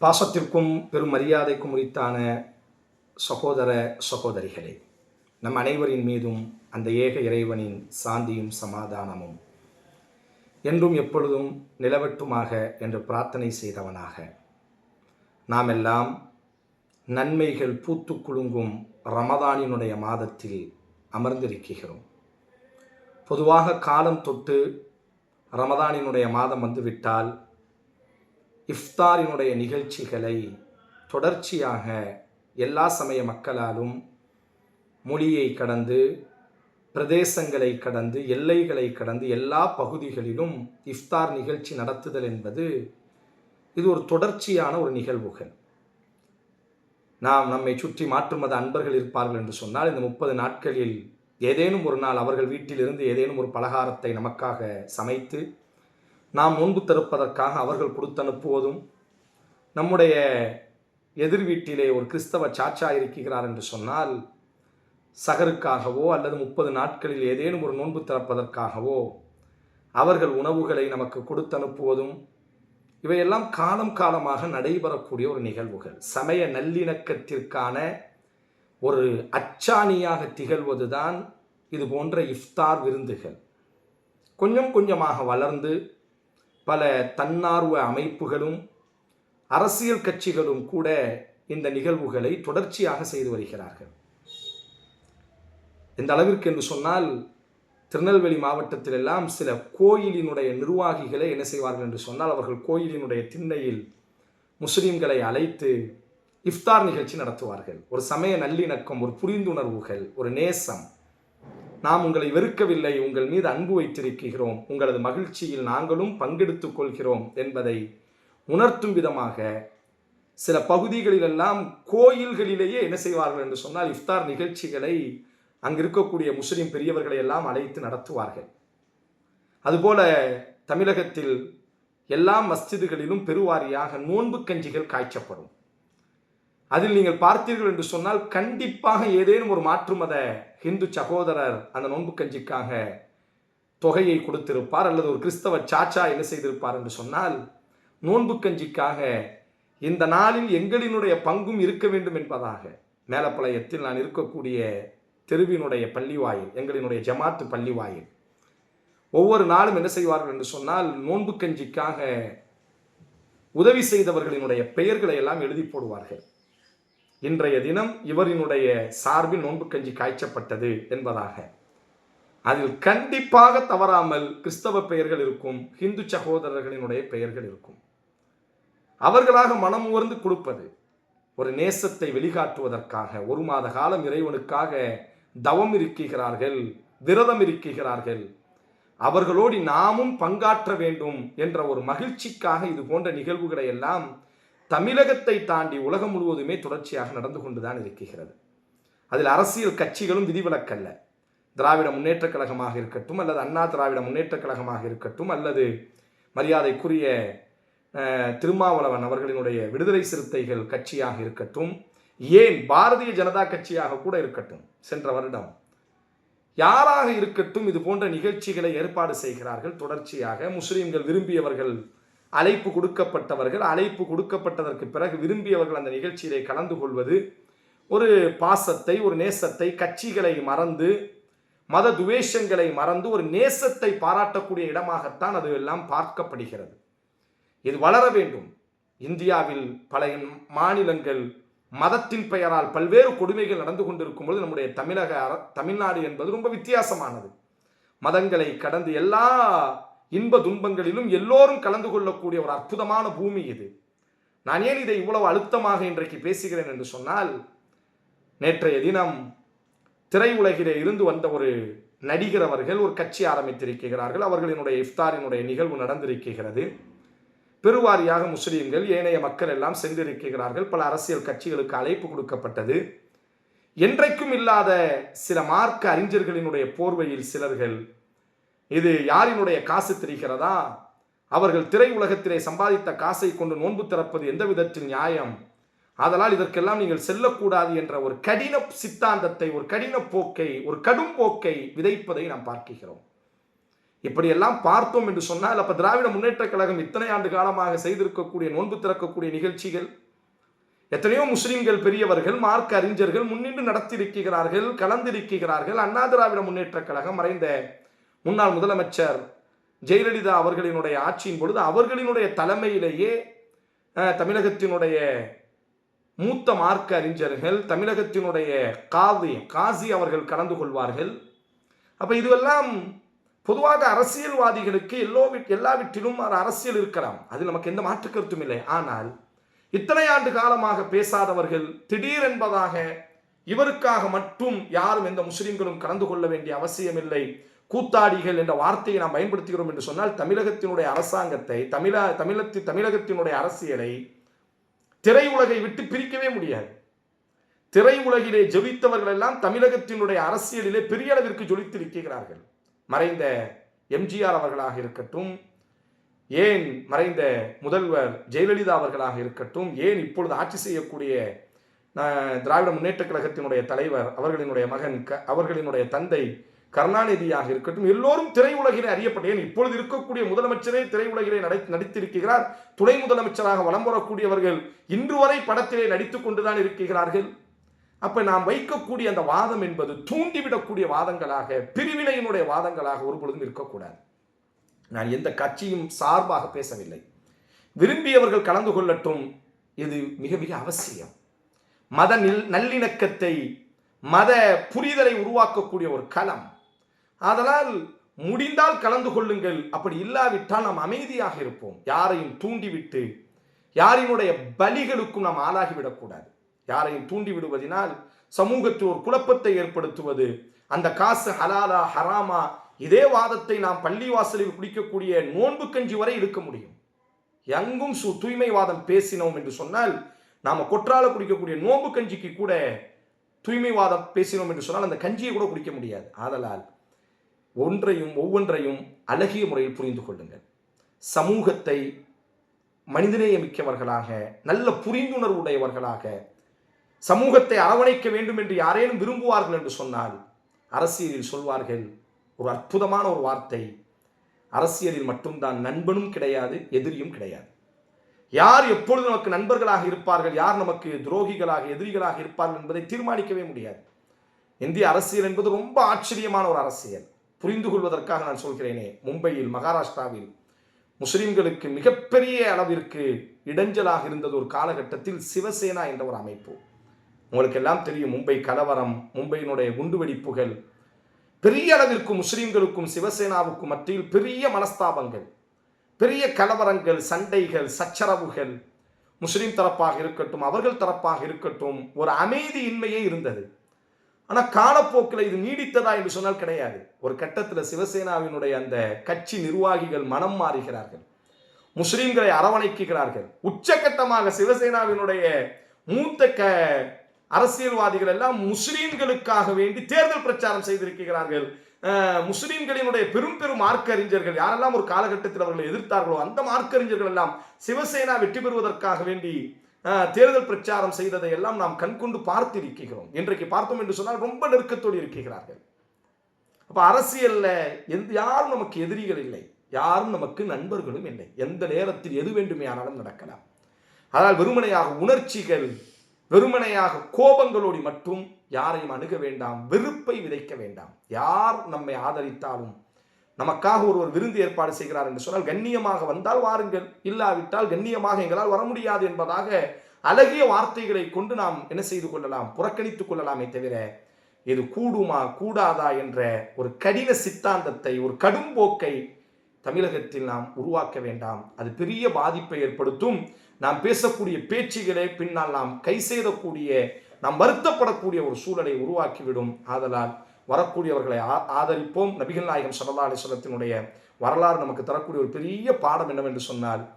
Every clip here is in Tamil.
பாசத்திற்கும் பெரும் மரியாதைக்கும் உரித்தான சகோதர சகோதரிகளே நம் அனைவரின் மீதும் அந்த ஏக இறைவனின் சாந்தியும் சமாதானமும் என்றும் எப்பொழுதும் நிலவட்டுமாக என்று பிரார்த்தனை செய்தவனாக. நாம் எல்லாம் நன்மைகள் பூத்து குலுங்கும் ரமதானினுடைய மாதத்தில் அமர்ந்திருக்கிறோம். பொதுவாக காலம் தொட்டு ரமதானினுடைய மாதம் வந்துவிட்டால் இஃப்தாரினுடைய நிகழ்ச்சிகளை தொடர்ச்சியாக எல்லா சமய மக்களாலும் மொழியை கடந்து பிரதேசங்களை கடந்து எல்லைகளை கடந்து எல்லா பகுதிகளிலும் இஃப்தார் நிகழ்ச்சி நடத்துதல் என்பது இது ஒரு தொடர்ச்சியான ஒரு நிகழ்வுகள். நாம் நம்மை சுற்றி மாற்று மத அன்பர்கள் இருப்பார்கள் என்று சொன்னால் இந்த முப்பது நாட்களில் ஏதேனும் ஒரு நாள் அவர்கள் வீட்டிலிருந்து ஏதேனும் ஒரு பலகாரத்தை நமக்காக சமைத்து நாம் நோன்பு தருப்பதற்காக அவர்கள் கொடுத்தனுப்புவதும் நம்முடைய எதிர் வீட்டிலே ஒரு கிறிஸ்தவ சாச்சா இருக்கிறார் என்று சொன்னால் சகருக்காகவோ அல்லது முப்பது நாட்களில் ஏதேனும் ஒரு நோன்பு திறப்பதற்காகவோ அவர்கள் உணவுகளை நமக்கு கொடுத்தனுப்புவதும் இவையெல்லாம் காலம் காலமாக நடைபெறக்கூடிய ஒரு நிகழ்வுகள். சமய நல்லிணக்கத்திற்கான ஒரு அச்சாணியாக திகழ்வதுதான் இது போன்ற இஃப்தார் விருந்துகள். கொஞ்சம் கொஞ்சமாக வளர்ந்து பல தன்னார்வ அமைப்புகளும் அரசியல் கட்சிகளும் கூட இந்த நிகழ்வுகளை தொடர்ச்சியாக செய்து வருகிறார்கள். இந்த அளவிற்கு என்று சொன்னால் திருநெல்வேலி மாவட்டத்திலெல்லாம் சில கோயிலினுடைய நிர்வாகிகளை என்ன செய்வார்கள் என்று சொன்னால் அவர்கள் கோயிலினுடைய திண்ணையில் முஸ்லீம்களை அழைத்து இஃப்தார் நிகழ்ச்சி நடத்துவார்கள். ஒரு சமய நல்லிணக்கம் ஒரு புரிந்துணர்வுகள் ஒரு நேசம். நாம் உங்களை வெறுக்கவில்லை உங்கள் மீது அன்பு வைத்திருக்கிறோம். உங்களது மகிழ்ச்சியில் நாங்களும் பங்கெடுத்துக் கொள்கிறோம் என்பதை உணர்த்தும் விதமாக சில பகுதிகளிலெல்லாம் கோயில்களிலேயே என்ன செய்வார்கள் என்று சொன்னால் இஃப்தார் நிகழ்ச்சிகளை அங்கு இருக்கக்கூடிய முஸ்லிம் பெரியவர்களை எல்லாம் அழைத்து நடத்துவார்கள். அதுபோல தமிழகத்தில் எல்லா மஸ்ஜிதுகளிலும் பெருவாரியாக நோன்பு கஞ்சிகள் காய்ச்சப்படும். அதில் நீங்கள் பார்த்தீர்கள் என்று சொன்னால் கண்டிப்பாக ஏதேனும் ஒரு மாற்று மத ஹிந்து சகோதரர் அந்த நோன்பு கஞ்சிக்காக தொகையை கொடுத்திருப்பார் அல்லது ஒரு கிறிஸ்தவ சாச்சா என்ன செய்திருப்பார் என்று சொன்னால் நோன்பு கஞ்சிக்காக இந்த நாளில் எங்களினுடைய பங்கும் இருக்க வேண்டும் என்பதாக. மேலப்பளையத்தில் நான் இருக்கக்கூடிய தெருவினுடைய பள்ளிவாயில் எங்களினுடைய ஜமாத்து பள்ளிவாயில். ஒவ்வொரு நாளும் என்ன செய்வார்கள் என்று சொன்னால் நோன்பு கஞ்சிக்காக உதவி செய்தவர்களினுடைய பெயர்களை எல்லாம் எழுதி போடுவார்கள். இன்றைய தினம் இவரினுடைய சார்பில் நோன்பு கஞ்சி காய்ச்சப்பட்டது என்பதாக. அதில் கண்டிப்பாக தவறாமல் கிறிஸ்தவ பெயர்கள் இருக்கும் ஹிந்து சகோதரர்களினுடைய பெயர்கள் இருக்கும். அவர்களாக மனம் உயர்ந்து கொடுப்பது ஒரு நேசத்தை வெளிகாட்டுவதற்காக ஒரு மாத காலம் இறைவனுக்காக தவம் இருக்கிறார்கள் விரதம் இருக்கிறார்கள் அவர்களோடு நாமும் பங்காற்ற வேண்டும் என்ற ஒரு மகிழ்ச்சிக்காக இது போன்ற நிகழ்வுகளை எல்லாம் தமிழகத்தை தாண்டி உலகம் முழுவதுமே தொடர்ச்சியாக நடந்து கொண்டுதான் இருக்கிறது. அதில் அரசியல் கட்சிகளும் விதிவிலக்கல்ல. திராவிட முன்னேற்றக் கழகமாக இருக்கட்டும் அல்லது அண்ணா திராவிட முன்னேற்றக் கழகமாக இருக்கட்டும் அல்லது மரியாதைக்குரிய திருமாவளவன் அவர்களினுடைய விடுதலை சிறுத்தைகள் கட்சியாக இருக்கட்டும் ஏன் பாரதிய ஜனதா கட்சியாக கூட இருக்கட்டும் சென்ற வருடம். யாராக இருக்கட்டும் இது போன்ற நிகழ்ச்சிகளை ஏற்பாடு செய்கிறார்கள். தொடர்ச்சியாக முஸ்லீம்கள் விரும்பியவர்கள் அழைப்பு கொடுக்கப்பட்டவர்கள் அழைப்பு கொடுக்கப்பட்டதற்கு பிறகு விரும்பியவர்கள் அந்த நிகழ்ச்சியிலே கலந்து கொள்வது ஒரு பாசத்தை ஒரு நேசத்தை கட்சிகளை மறந்து மத துவேஷங்களை மறந்து ஒரு நேசத்தை பாராட்டக்கூடிய இடமாகத்தான் அது எல்லாம் பார்க்கப்படுகிறது. இது வளர வேண்டும். இந்தியாவில் பல மாநிலங்கள் மதத்தின் பெயரால் பல்வேறு கொடுமைகள் நடந்து கொண்டிருக்கும் பொழுது நம்முடைய தமிழக தமிழ்நாடு என்பது ரொம்ப வித்தியாசமானது. மதங்களை கடந்து எல்லா இன்ப துன்பங்களிலும் எல்லோரும் கலந்து கொள்ளக்கூடிய ஒரு அற்புதமான பூமி இது. நான் ஏன் இதை இவ்வளவு அழுத்தமாக இன்றைக்கு பேசுகிறேன் என்று சொன்னால் நேற்றைய தினம் திரையுலகிலே இருந்து வந்த ஒரு நடிகர் அவர்கள் ஒரு கட்சி ஆரம்பித்திருக்கிறார்கள். அவர்களினுடைய இஃப்தாரினுடைய நிகழ்வு நடந்திருக்கிறது. பெருவாரியாக முஸ்லீம்கள் ஏனைய மக்கள் எல்லாம் சென்றிருக்கிறார்கள். பல அரசியல் கட்சிகளுக்கு அழைப்பு கொடுக்கப்பட்டது. என்றைக்கும் இல்லாத சில மார்க்க அறிஞர்களினுடைய போர்வையில் சிலர்கள் இது யாரினுடைய காசு தெரிகிறதா? அவர்கள் திரை உலகத்திலே சம்பாதித்த காசை கொண்டு நோன்பு திறப்பது எந்த விதத்தில் நியாயம்? அதனால் இதற்கெல்லாம் நீங்கள் செல்லக்கூடாது என்ற ஒரு கடின சித்தாந்தத்தை ஒரு கடின போக்கை ஒரு கடும் போக்கை விதைப்பதை நாம் பார்க்கிறோம் இப்படியெல்லாம் பார்த்தோம் என்று சொன்னால் அப்போ திராவிட முன்னேற்ற கழகம் இத்தனை ஆண்டு காலமாக செய்திருக்கக்கூடிய நோன்பு திறக்கக்கூடிய நிகழ்ச்சிகள் எத்தனையோ முஸ்லிம்கள் பெரியவர்கள் மார்க்க அறிஞர்கள் முன்னின்று நடத்தியிருக்கிறார்கள் கலந்திருக்கிறார்கள் அண்ணா திராவிட முன்னேற்றக் கழகம் மறைந்த முன்னாள் முதலமைச்சர் ஜெயலலிதா அவர்களினுடைய ஆட்சியின் பொழுது அவர்களினுடைய தலைமையிலேயே தமிழகத்தினுடைய மூத்த மார்க்க அறிஞர்கள் தமிழகத்தினுடைய காதி காசி அவர்கள் கலந்து கொள்வார்கள். அப்போ இதுவெல்லாம் பொதுவாக அரசியல்வாதிகளுக்கு எல்லோ எல்லாவற்றிலும் அரசியல் இருக்கலாம். அது நமக்கு எந்த மாற்று கருத்தும் இல்லை. ஆனால் இத்தனை ஆண்டு காலமாக பேசாதவர்கள் திடீர் என்பதாக இவருக்காக மட்டும் யாரும் எந்த முஸ்லிம்களும் கலந்து கொள்ள வேண்டிய அவசியமில்லை கூத்தாடிகள் என்ற வார்த்தையை நாம் பயன்படுத்துகிறோம் என்று சொன்னால் தமிழகத்தினுடைய அரசாங்கத்தை தமிழ தமிழத்தி தமிழகத்தினுடைய அரசியலை திரையுலகை விட்டு பிரிக்கவே முடியாது. திரையுலகிலே ஜொலித்தவர்கள் எல்லாம் தமிழகத்தினுடைய அரசியலிலே பெரிய அளவிற்கு ஜொலித்திருக்கிறார்கள். மறைந்த எம்ஜிஆர் அவர்களாக இருக்கட்டும் ஏன் மறைந்த முதல்வர் ஜெயலலிதா அவர்களாக இருக்கட்டும் ஏன் இப்பொழுது ஆட்சி செய்யக்கூடிய திராவிட முன்னேற்ற கழகத்தினுடைய தலைவர் அவர்களினுடைய மகன் க அவர்களினுடைய தந்தை கருணாநிதியாக இருக்கட்டும் எல்லோரும் திரையுலகிலே அறியப்பட்ட ஏன் இப்பொழுது இருக்கக்கூடிய முதலமைச்சரே திரையுலகிலே நடை நடித்திருக்கிறார் துணை முதலமைச்சராக வலம் வரக்கூடியவர்கள் இன்று வரை படத்திலே நடித்துக் கொண்டுதான் இருக்கிறார்கள். அப்ப நாம் வைக்கக்கூடிய அந்த வாதம் என்பது தூண்டிவிடக்கூடிய வாதங்களாக பிரிவினையினுடைய வாதங்களாக ஒருபொழுதும் இருக்கக்கூடாது. நான் எந்த கட்சியும் சார்பாக பேசவில்லை. விரும்பியவர்கள் கலந்து கொள்ளட்டும் இது மிக மிக அவசியம். மத நில் நல்லிணக்கத்தை மத புரிதலை உருவாக்கக்கூடிய ஒரு களம். அதனால் முடிந்தால் கலந்து கொள்ளுங்கள். அப்படி இல்லாவிட்டால் நாம் அமைதியாக இருப்போம். யாரையும் தூண்டிவிட்டு யாரினுடைய பலிகளுக்கும் நாம் ஆளாகிவிடக்கூடாது. யாரையும் தூண்டி விடுவதினால் சமூகத்தில் ஒரு குழப்பத்தை ஏற்படுத்துவது அந்த காசு ஹலாலா ஹராமா இதே வாதத்தை நாம் பள்ளிவாசலில் குடிக்கக்கூடிய நோன்பு கஞ்சி வரை இருக்க முடியும். எங்கும் சு தூய்மைவாதம் பேசினோம் என்று சொன்னால் நாம கொற்றால குடிக்கக்கூடிய நோன்பு கஞ்சிக்கு கூட தூய்மைவாதம் பேசினோம் என்று சொன்னால் அந்த கஞ்சியை கூட குடிக்க முடியாது. ஆதலால் ஒன்றையும் ஒவ்வொன்றையும் அழகிய முறையில் புரிந்து கொள்ளுங்கள். சமூகத்தை மனிதநேயமிக்கவர்களாக நல்ல புரிந்துணர்வு உடையவர்களாக சமூகத்தை அரவணைக்க வேண்டும் என்று யாரேனும் விரும்புவார்கள் என்று சொன்னால் அரசியலில் சொல்வார்கள் ஒரு அற்புதமான ஒரு வார்த்தை அரசியலில் மட்டும்தான் நண்பனும் கிடையாது எதிரியும் கிடையாது. யார் எப்பொழுது நமக்கு நண்பர்களாக இருப்பார்கள் யார் நமக்கு துரோகிகளாக எதிரிகளாக இருப்பார்கள் என்பதை தீர்மானிக்கவே முடியாது. இந்திய அரசியல் என்பது ரொம்ப ஆச்சரியமான ஒரு அரசியல். புரிந்து கொள்வதற்காக நான் சொல்கிறேனே. மும்பையில் மகாராஷ்டிராவில் முஸ்லிம்களுக்கு மிகப்பெரிய அளவிற்கு இடைஞ்சலாக இருந்தது ஒரு காலகட்டத்தில் சிவசேனா என்ற ஒரு அமைப்பு. உங்களுக்கு எல்லாம் தெரியும் மும்பை கலவரம் மும்பையினுடைய குண்டுவெடிப்புகள் பெரிய அளவிற்கு முஸ்லிம்களுக்கும் சிவசேனாவுக்கும் மத்தியில் பெரிய மனஸ்தாபங்கள் பெரிய கலவரங்கள் சண்டைகள் சச்சரவுகள் முஸ்லீம் தரப்பாக இருக்கட்டும் அவர்கள் தரப்பாக இருக்கட்டும் ஒரு அமைதியின்மையே இருந்தது. ஆனால் காலப்போக்கில் இது நீடித்ததா என்று சொன்னால் கிடையாது. ஒரு கட்டத்தில் சிவசேனாவினுடைய அந்த கட்சி நிர்வாகிகள் மனம் மாறுகிறார்கள். முஸ்லீம்களை அரவணைக்குகிறார்கள் உச்சகட்டமாக சிவசேனாவினுடைய மூத்த க அரசியல்வாதிகள் எல்லாம் முஸ்லீம்களுக்காக வேண்டி தேர்தல் பிரச்சாரம் செய்திருக்கிறார்கள். முஸ்லீம்களினுடைய பெரும் பெரும் மார்க்கறிஞர்கள் யாரெல்லாம் ஒரு காலகட்டத்தில் அவர்களை எதிர்த்தார்களோ அந்த மார்க்கறிஞர்கள் எல்லாம் சிவசேனா வெற்றி பெறுவதற்காக வேண்டி தேர்தல் பிரச்சாரம் செய்ததை எல்லாம் நாம் கண்கொண்டு பார்த்து இருக்கிறோம் இன்றைக்கு பார்த்தோம் என்று சொன்னால் ரொம்ப நெருக்கத்தோடு இருக்கிறார்கள். அப்போ அரசியலில் எந்த யாரும் நமக்கு எதிரிகள் இல்லை. யாரும் நமக்கு நண்பர்களும் இல்லை. எந்த நேரத்தில் எது வேண்டுமே ஆனாலும் நடக்கலாம். ஆனால் வெறுமனையாக உணர்ச்சிகள் வெறுமனையாக கோபங்களோடு மட்டும் யாரையும் அணுக வேண்டாம். வெறுப்பை விதைக்க வேண்டாம். யார் நம்மை ஆதரித்தாலும் நமக்காக ஒருவர் விருந்து ஏற்பாடு செய்கிறார் என்று சொன்னால் கண்ணியமாக வந்தால் வாருங்கள். இல்லாவிட்டால் கண்ணியமாக எங்களால் வர முடியாது என்பதாக அழகிய வார்த்தைகளை கொண்டு நாம் என்ன செய்து கொள்ளலாம்? புறக்கணித்துக் கொள்ளலாமே தவிர இது கூடுமா கூடாதா என்ற ஒரு கடின சித்தாந்தத்தை ஒரு கடும் போக்கை தமிழகத்தில் நாம் உருவாக்க வேண்டாம். அது பெரிய பாதிப்பை ஏற்படுத்தும். நாம் பேசக்கூடிய பேச்சுகளை பின்னால் நாம் கை செய்தக்கூடிய நாம் வருத்தப்படக்கூடிய ஒரு சூழலை உருவாக்கிவிடும். ஆதலால் வரக்கூடியவர்களை ஆ- ஆதரிப்போம். நபிகள் நாயகம் சல்லா அலிஸ்வலத்தினுடைய வரலாறு நமக்கு தரக்கூடிய ஒரு பெரிய பாடம் என்னவென்று சொன்னால்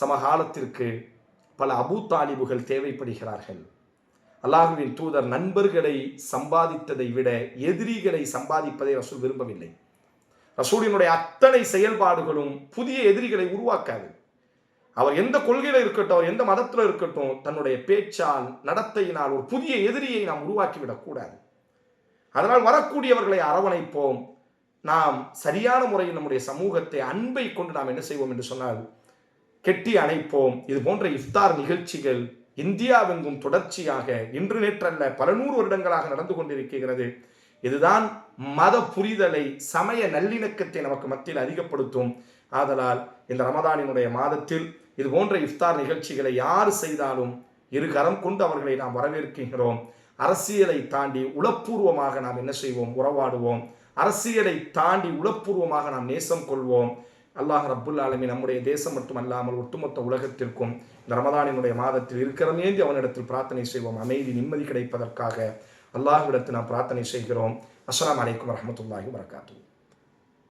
சமகாலத்திற்கு பல அபு தாலிபுகள் தேவைப்படுகிறார்கள். அல்லாஹுவின் தூதர் நண்பர்களை சம்பாதித்ததை விட எதிரிகளை சம்பாதிப்பதை ரசூல் விரும்பவில்லை. ரசூலினுடைய அத்தனை செயல்பாடுகளும் புதிய எதிரிகளை உருவாக்காது. அவர் எந்த கொள்கையில இருக்கட்டும் அவர் எந்த மதத்தில் இருக்கட்டும் தன்னுடைய பேச்சால் நடத்தையினால் ஒரு புதிய எதிரியை நாம் உருவாக்கிவிடக்கூடாது. அதனால் வரக்கூடியவர்களை அரவணைப்போம். நாம் சரியான முறையில் நம்முடைய சமூகத்தை அன்பை கொண்டு நாம் என்ன செய்வோம் என்று சொன்னால் கெட்டி அணைப்போம். இது போன்ற இஃப்தார் நிகழ்ச்சிகள் இந்தியாவெங்கும் தொடர்ச்சியாக இன்று நேற்றல்ல பல நூறு வருடங்களாக நடந்து கொண்டிருக்கிறது இதுதான் மத புரிதலை சமய நல்லிணக்கத்தை நமக்கு மத்தியில் அதிகப்படுத்தும். ஆதலால் இந்த ரமதானினுடைய மாதத்தில் இது போன்ற இஃப்தார் நிகழ்ச்சிகளை யார் செய்தாலும் இருகரம் கொண்டு அவர்களை நாம் வரவேற்கின்றோம். அரசியலை தாண்டி உளப்பூர்வமாக நாம் என்ன செய்வோம்? உறவாடுவோம். அரசியலை தாண்டி உளப்பூர்வமாக நாம் நேசம் கொள்வோம். அல்லாஹ் ரப்புல் ஆலமி நம்முடைய தேசம் மட்டும் அல்லாமல் ஒட்டுமொத்த உலகத்திற்கும் இந்த ரமதானினுடைய மாதத்தில் இருக்கிறமேந்தி அவனிடத்தில் பிரார்த்தனை செய்வோம். அமைதி நிம்மதி கிடைப்பதற்காக அல்லாஹ்விடத்தில் நாம் பிரார்த்தனை செய்கிறோம். அஸ்லாம் வலைக்கம் வரமத்துல்லாஹி வரகாத்தூ